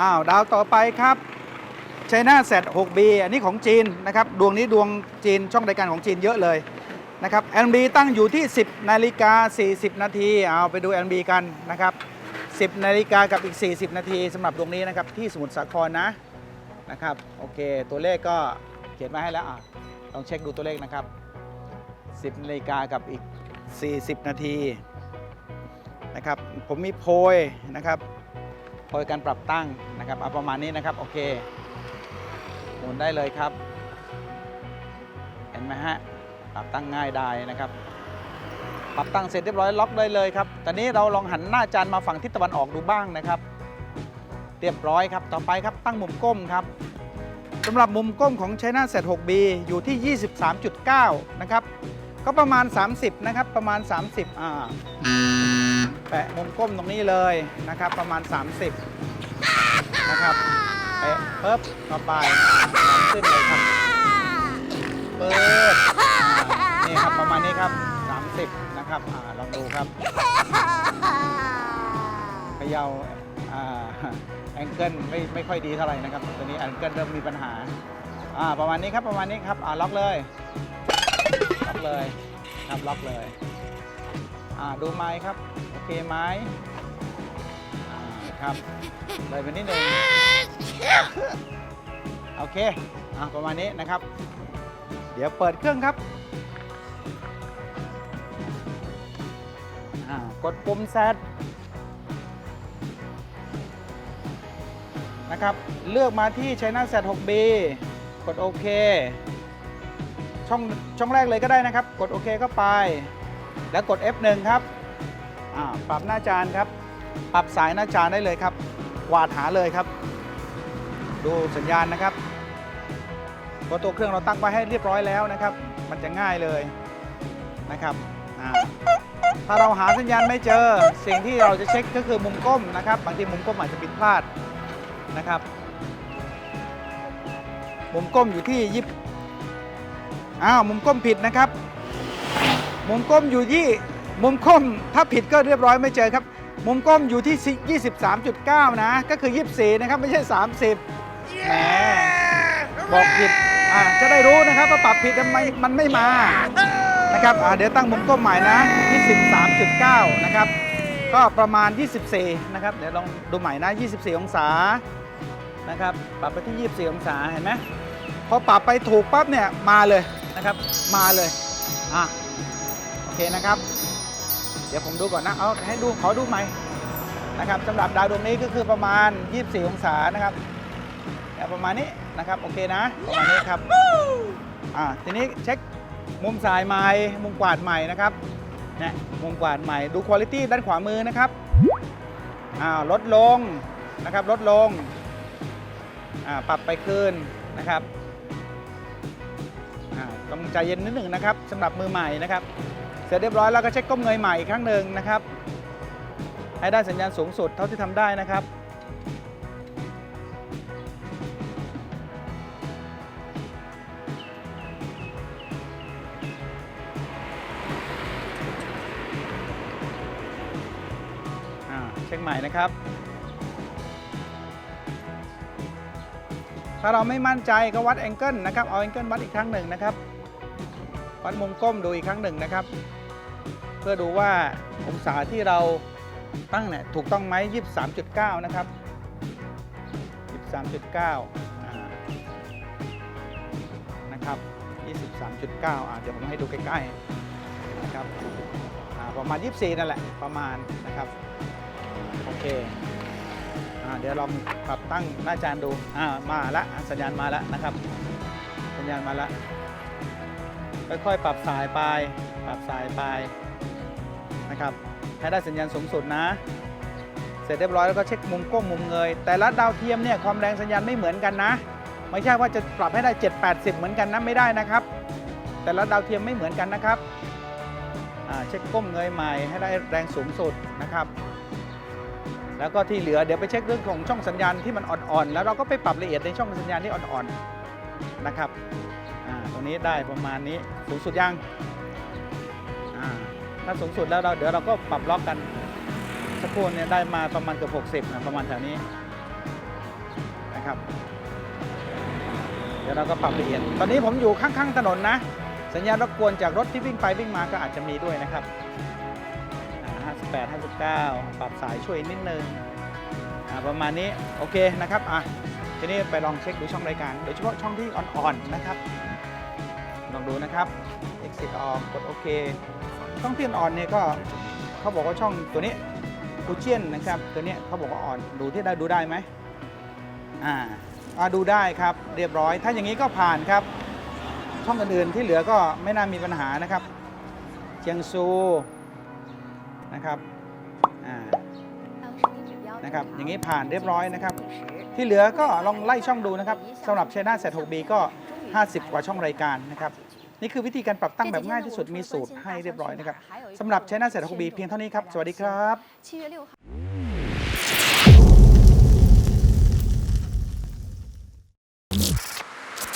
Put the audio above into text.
อ้าวดาวต่อไปครับไชน่าแซด 6B อันนี้ของจีนนะครับ ดวงนี้ดวงจีนช่องรายการของจีนเยอะเลยนะครับ LB ตั้งอยู่ที่ 10 นาฬิกา 40 นาที เอาไปดู LB กันนะครับ 10 นาฬิกากับอีก 40 นาทีสำหรับดวงนี้นะครับ ที่สมุทรสาครนะนะครับ โอเค ตัวเลขก็เขียนมาให้แล้วอะลองเช็คดูตัวเลขนะครับ 10 นาฬิกากับอีก 40 นาทีนะครับ ผมมีโพยนะครับ โพยการปรับตั้งนะครับเอาประมาณนี้นะครับ โอเค หมุนได้เลยครับ เห็นไหมฮะ ปรับตั้งง่ายได้นะครับ ปรับตั้งเสร็จเรียบร้อยล็อกได้เลยครับ ตอนนี้เราลองหันหน้าจานมาฝั่งทิศตะวันออกดูบ้างนะครับ เรียบร้อยครับ ต่อไปครับตั้งมุมก้มครับสำหรับมุมก้มของ China Z 6B อยู่ที่ 23.9 นะครับ ก็ประมาณ 30 นะครับ ประมาณ 30 อ่า แปะมุมก้มตรงนี้เลยนะครับ ประมาณ 30 นะครับแปะปึ๊บเข้าไปขึ้นเลยครับปิดอ่านี่ครับประมาณนี้ครับ 30 นะครับอลองดูครับพะเยาอ่าแองเกิลไม่ไม่ค่อยดีเท่าไหร่นะครับตัวนี้แองเกิลเริ่มมีปัญหาอ่าประมาณนี้ครับประมาณนี้ครับอ่าล็อกเลยล็อกเลยครับล็อกเลย ดูไม้ครับ โอเคไหมอ่าครับเลยไปนิดหนึ่งโอเคอ่าประมาณนี้นะครับ เดี๋ยวเปิดเครื่องครับอ่ากดปุ่มแซดนะครับ เลือกมาที่ China Z 6B กดโอเค ช่องช่องแรกเลยก็ได้นะครับ กดโอเคเข้าไป แล้วกด F1 ครับปรับหน้าจานครับ ปรับสายหน้าจานได้เลยครับกวาดหาเลยครับ ดูสัญญาณนะครับเพราะตัวเครื่องเราตั้งไว้ให้เรียบร้อยแล้วนะครับ มันจะง่ายเลยนะครับถ้าเราหาสัญญาณไม่เจอ สิ่งที่เราจะเช็คก็คือมุมก้มนะครับ บางทีมุมก้มอาจจะผิดพลาดนะครับ มุมก้มอยู่ที่ยิบอ้าวมุมก้มผิดนะครับ มุมก้มอยู่ที่มุมก้มถ้าผิดก็เรียบร้อยไม่เจอครับ มุมก้มอยู่ที่ 23.9 นะ ก็คือ 24 นะครับ ไม่ใช่ 30แหมบอกผิดอ่าจะได้รู้นะครับว่าปรับผิดทำไมมันไม่มานะครับอ่าเดี๋ยวตั้งมุมก้มใหม่นะที่13.9 นะครับ ก็ประมาณ 24 นะครับ เดี๋ยวลองดูใหม่นะ 24 องศานะครับ ปรับไปที่ 24 องศาเห็นไหมพอปรับไปถูกปั๊บเนี่ยมาเลยนะครับ มาเลยอะโอ เคนะครับ เดี๋ยวผมดูก่อนนะ เอาให้ดูขอดูใหม่นะครับสำหรับดาวดวงนี้ก็คือประมาณ 24 องศานะครับประมาณนี้นะครับ โอเคนะประมาณนี้ครับอ่าทีนี้เช็คมุมสายใหม่มุมกวาดใหม่นะครับเนี่ยมุมกวาดใหม่ดูคุณภาพด้านขวามือนะครับอ่าลดลงนะครับลดลงอ่าปรับไปขึ้นนะครับอ่าต้องใจเย็นนิดหนึ่งนะครับสำหรับมือใหม่นะครับ เสร็จเรียบร้อยแล้วก็เช็คก้มเงยใหม่อีกครั้งหนึ่งนะครับ ให้ได้สัญญาณสูงสุดเท่าที่ทำได้นะครับ เช็คใหม่นะครับ ถ้าเราไม่มั่นใจก็วัดแองเกิลนะครับ เอาแองเกิลวัดอีกครั้งหนึ่งนะครับวัดมุมก้มดูอีกครั้งหนึ่งนะครับ พื่อดูว่าองศาที่เราตั้งเนี่ยถูกต้องไหม23.9 นะครับ 23.9อ่านะครับ 23.9 อ่าเดี๋ยวผมให้ดูใกล้ๆ นะครับประมาณ 24 นั่นแหละ ประมาณนะครับ โอเคอเดี๋ยวลองปรับตั้งหน้าจานดูอ่ามาละสัญญาณมาล้วนะครับ สัญญาณมาล้วค่อยๆปรับสายไป ปรับสายไป นะครับให้ได้สัญญาณสูงสุดนะ เสร็จเรียบร้อยแล้วก็เช็คมุมก้มมุมเงย แต่ละดาวเทียมเนี่ยความแรงสัญญาณไม่เหมือนกันนะ ไม่ใช่ว่าจะปรับให้ได้ 7 80 เหมือนกันนะไม่ได้นะครับ แต่ละดาวเทียมไม่เหมือนกันนะครับเช็คก้มเงยใหม่ให้ได้แรงสูงสุดนะครับ แล้วก็ที่เหลือเดี๋ยวไปเช็คเรื่องของช่องสัญญาณที่มันอ่อนๆ แล้วเราก็ไปปรับละเอียดในช่องสัญญาณที่อ่อนๆนะครับตรงนี้ได้ประมาณนี้สูงสุดยัง ถ้าสูงสุดแล้วเราเดี๋ยวเราก็ปรับล็อกกันสักครู่เนี่ยได้มาประมาณเกือบ60นะประมาณแถวนี้นะครับ เดี๋ยวเราก็ปรับละเอียด ตอนนี้ผมอยู่ข้างๆถนนนะ สัญญาณรบกวนจากรถที่วิ่งไปวิ่งมาก็อาจจะมีด้วยนะครับอ่า58 59 ปรับสายช่วยนิดนึงประมาณนี้โอเคนะครับอะทีนี้ไปลองเช็คดูช่องรายการ โดยเฉพาะช่องที่อ่อนๆนะครับ ลองดูนะครับ exit ออกดโอเคช่องที่อ่อนเนี่ยก็เขาบอกว่าช่องตัวนี้กูเจียนนะครับ ตัวนี้เขาบอกว่าอ่อนดูที่ได้ดูได้ไหมอ่าอ่าดูได้ครับเรียบร้อย ถ้าอย่างนี้ก็ผ่านครับ ช่องอื่นๆที่เหลือก็ไม่น่ามีปัญหานะครับเจียงซูนะครับอ่านะครับอย่างนี้ผ่านเรียบร้อยนะครับ ที่เหลือก็ลองไล่ช่องดูนะครับสำหรับ China Set 6B ก็ 50 กว่าช่องรายการนะครับนี่คือวิธีการปรับตั้งแบบง่ายที่สุดมีสูตรให้เรียบร้อยนะครับสำหรับใช้หน้าเศรษฐกิจเพียงเท่านี้ครับ สวัสดีครับ